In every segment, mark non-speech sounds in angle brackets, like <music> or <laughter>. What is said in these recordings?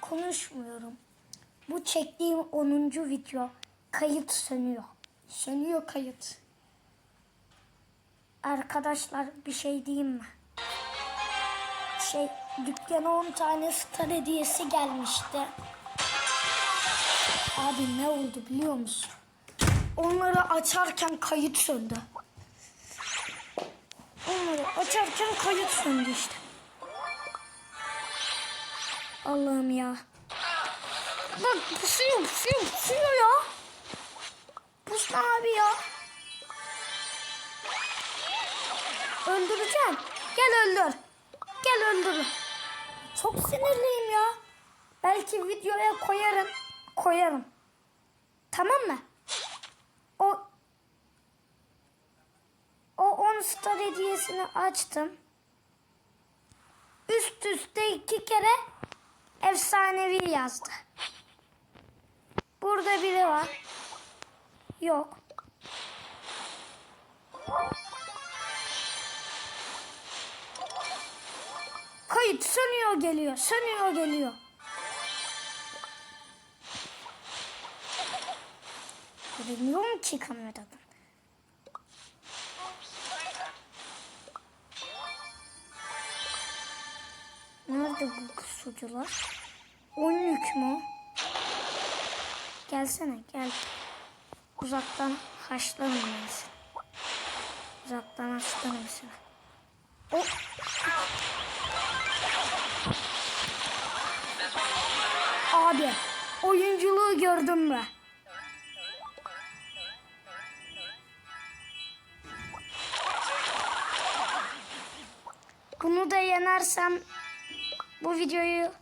Konuşmuyorum. Bu çektiğim 10. video. Kayıt sönüyor. Sönüyor kayıt. Arkadaşlar bir şey diyeyim mi? Şey dükkana 10 tane star hediyesi gelmişti. Abi ne oldu biliyor musun? Onları açarken kayıt söndü. Onları açarken kayıt söndü işte. Allah'ım ya. Bak pusuyor pusuyor pusuyor ya. Pusma abi ya. Öldüreceğim. Gel öldür. Gel öldür. Çok sinirliyim ya. Belki videoya koyarım. Koyarım. Tamam mı? O o 10 star hediyesini açtım. Üst üste iki kere efsanevi yazdı. Burada biri var. Yok. Kayıt sönüyor geliyor. Sönüyor geliyor. Göremiyorum ki kameradan. pusucular. Oyun yük mü? Gelsene gel. Uzaktan haşlanmayız. Uzaktan haşlanırsın. O Abi oyunculuğu gördün mü? Bunu da yenersem bu videoyu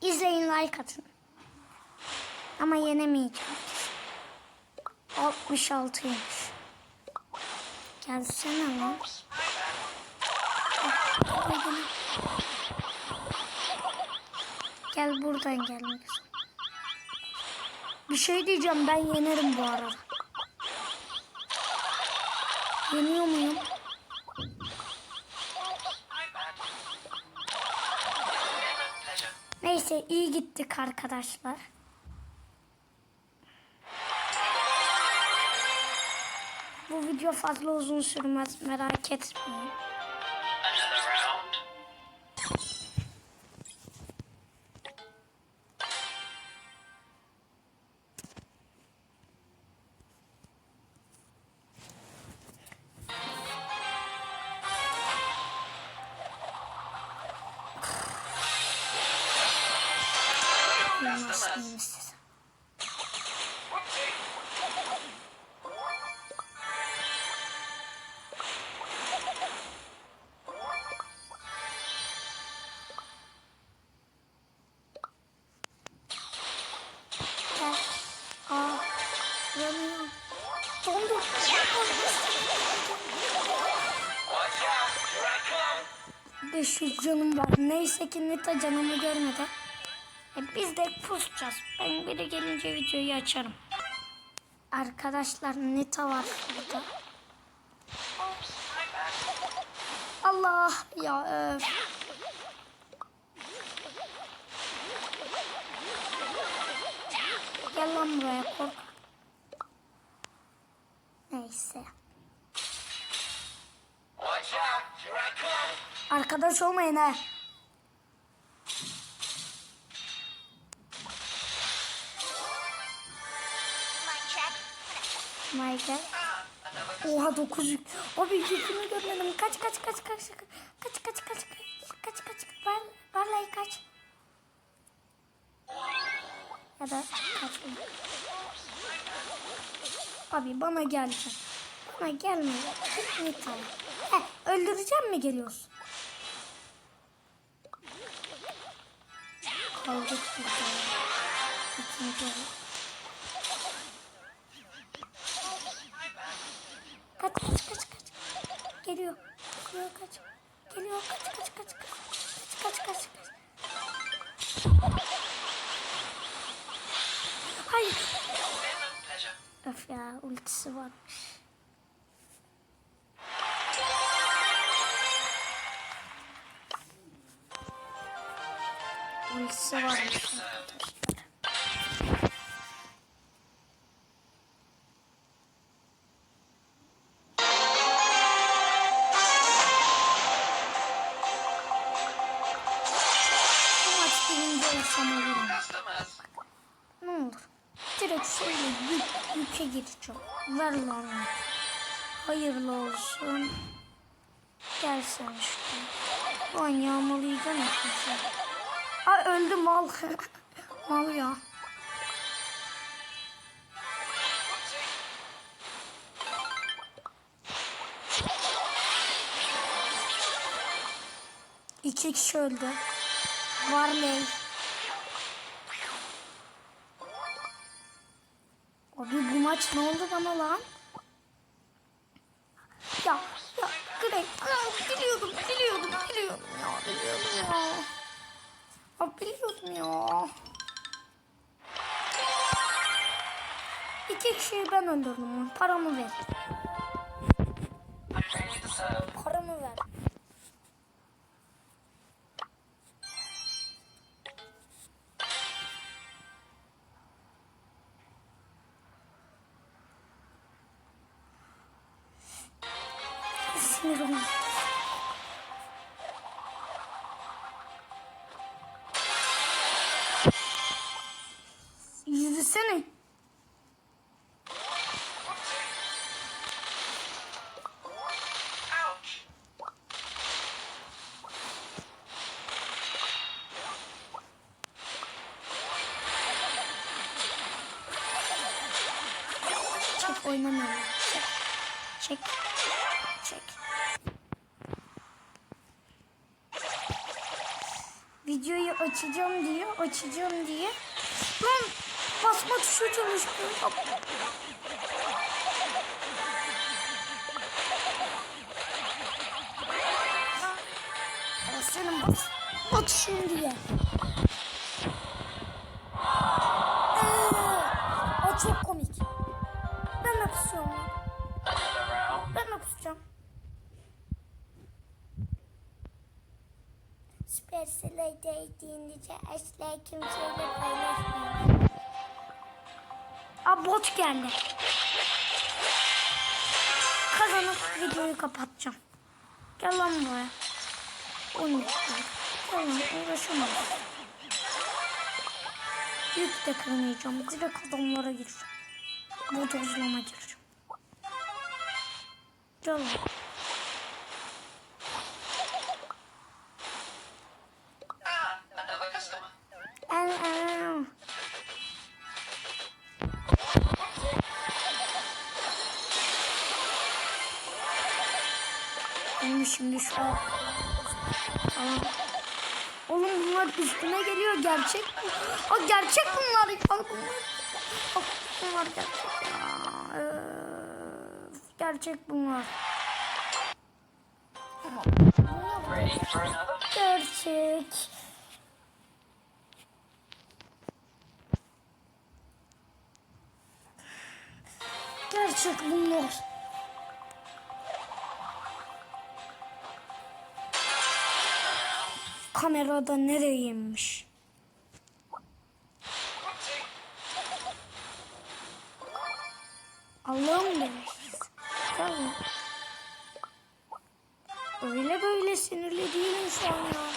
izleyin like atın. Ama yenemeyeceğim. 66'ymış. Gelsene lan. Gel buradan gelmek Bir şey diyeceğim ben yenerim bu arada. Yeniyor muyum? Neyse iyi gittik arkadaşlar. Bu video fazla uzun sürmez merak etmeyin. lazım size. Yanıyorum. Dondu. Beş yüz canım var. Neyse ki Nita canımı görmedi. E biz de pusacağız. Ben biri gelince videoyu açarım. Arkadaşlar Nita var burada. Allah ya öf. Gel lan buraya kork. Neyse. Arkadaş olmayın ha. Another Oha 9 Abi yüzünü görmedim. Kaç kaç kaç kaç kaç kaç kaç kaç kaç kaç var vallahi kaç. Ya da kaçma. Abi bana gelecek. Bana gelme. Tamam. He, öldüreceğim mi geliyorsun? Kaldık burada. İkinci olarak. Kaç kaç kaç kaç. Geliyor. Geliyor kaç. Geliyor kaç kaç kaç kaç. Kaç kaç kaç kaç. Hayır. pleasure. Öf. Of ya ultisi varmış. Ultisi varmış arkadaşlar. Mu? Customers. Ne olur. Direkt şöyle yük, yüke gireceğim. Ver lan. Hayırlı olsun. Gel sen şuraya. Lan yağmalayacağım hepimizi. Aa öldü mal. <laughs> mal ya. İki kişi öldü. Varley. Maç ne oldu bana lan? Ya ya Greg ya, biliyordum biliyordum biliyordum ya biliyordum ya. Abi biliyordum ya. İki kişiyi ben öldürdüm. Paramı ver. Oynamıyorum. Çek. Çek. Videoyu açacağım diye, açacağım diye. Lan basma tuşu çalışmıyor. Senin bas, batışın diye. Ee, o çok Space'le değdiğince asla kimseyle paylaşmıyorum. Aa bot geldi. Kazanıp videoyu kapatacağım. Gel lan buraya. O ne? Gel lan uğraşamam. Yük de kırmayacağım. Direkt adamlara gireceğim. Bodozlama gireceğim. Gel lan. Şimdi şu an. Tamam. Oğlum bunlar üstüne geliyor gerçek mi? Aa gerçek bunlar ya bunlar. Bak bunlar gerçek ya. Öf, gerçek bunlar. Gerçek. Gerçek bunlar. Kamerada nereymiş? Allah'ım demiş. Tamam. Öyle böyle sinirli değilim şu an ya.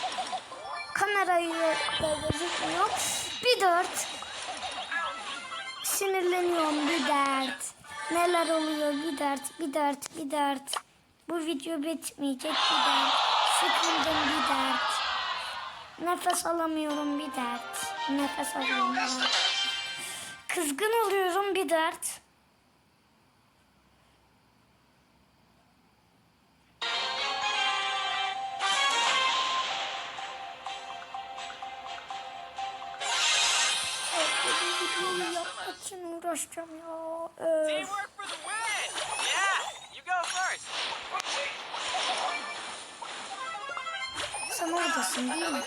Kamerayı da gözükmüyor. Bir dört. Sinirleniyorum bir dert. Neler oluyor bir dert, bir dert, bir dert. Bu video bitmeyecek bir dert. Sıkıldım bir dert. Nefes alamıyorum bir dert. Nefes dert. Kızgın oluyorum bir dert. Videoyu yapmak için uğraşacağım ya. Öf. Sen oradasın değil mi?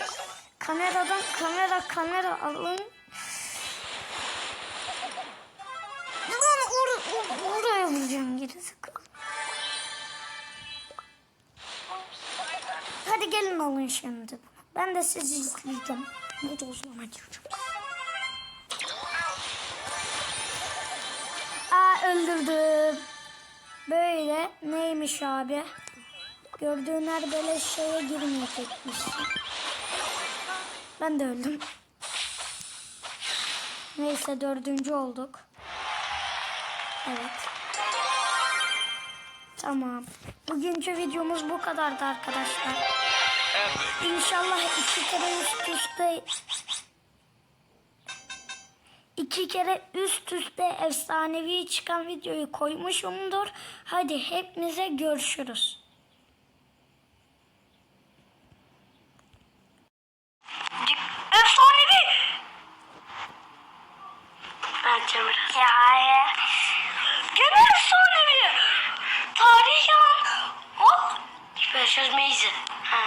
Kameradan kamera kamera alın. Lan or alacağım gerizekalı. Hadi gelin alın şimdi. Ben de sizi izleyeceğim. Bodozlama diyeceğim. Aa öldürdüm. Böyle neymiş abi? Gördüğün her böyle şeye girmeyecekmişsin. Ben de öldüm. Neyse dördüncü olduk. Evet. Tamam. Bugünkü videomuz bu kadardı arkadaşlar. İnşallah iki kere üst üste iki kere üst üste efsanevi çıkan videoyu koymuşumdur. Hadi hepinize görüşürüz. Efsanevi. Biraz. Ya ya. Gene efsanevi. Tarihi an. Hop. Special Maze. Ha.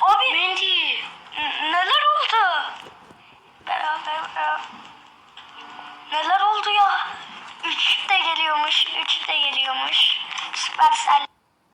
Abi. Mendy. Neler oldu? Beraber beraber. Neler oldu ya? Üç de geliyormuş. Üç de geliyormuş. Süpersel